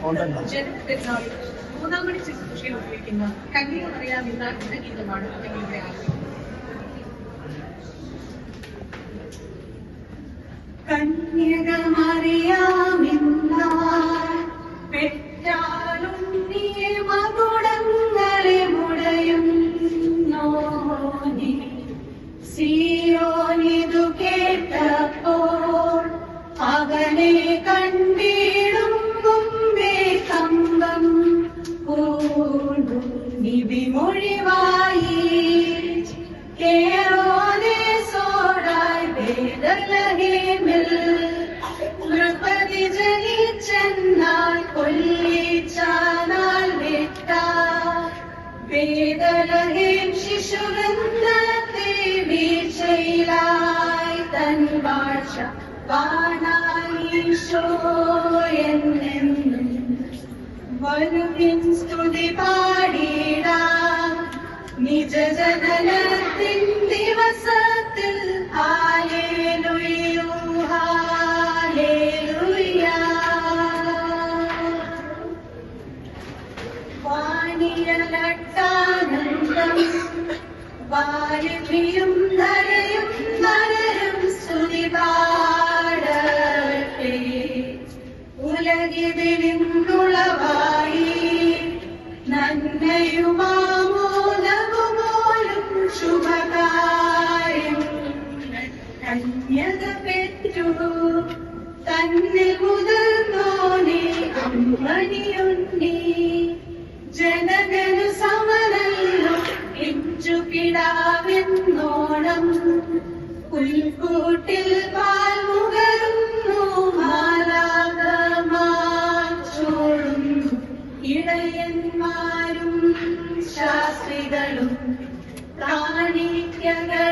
ജനപ്പെരുന്നാളിൽ ശുശ്രൂഷയിൽ ഉപയോഗിക്കുന്ന അറിയാമെന്ന എന്ന ഗീതമാണ് ഞങ്ങളിവിടെ ആഗ്രഹിക്കുന്നത് കന്യകമറിയാമെന്നാൽ പെറ്റാലുണ്ണിയെ മകുടങ്ങളെ മുടയുന്നോനെ സിയോനിതു കേട്ടപ്പോൾ അവനെ നിവിമൊഴിവായി കേറോനെ സോടായി വേദലഹേമിൽ നൃപതി ജനിച്ചെന്നാൽ കൊല്ലിച്ചാനാൽ വിട്ട. വേദലഹേം ശിശുവൃന്ദത്തെ വീഴ്ചയിലായി തൻ എന്നെന്നും. വരുവിൻ സ്തുതി പാടിടാം ശുഭകാര്യം. കന്യക പെറ്റു തന്നെ അമ്മണിയുണ്ണി പുൽക്കൂട്ടിൽ പാൽ ശാസ്ത്രികളും കാണിക്കകളർപ്പിച്ചു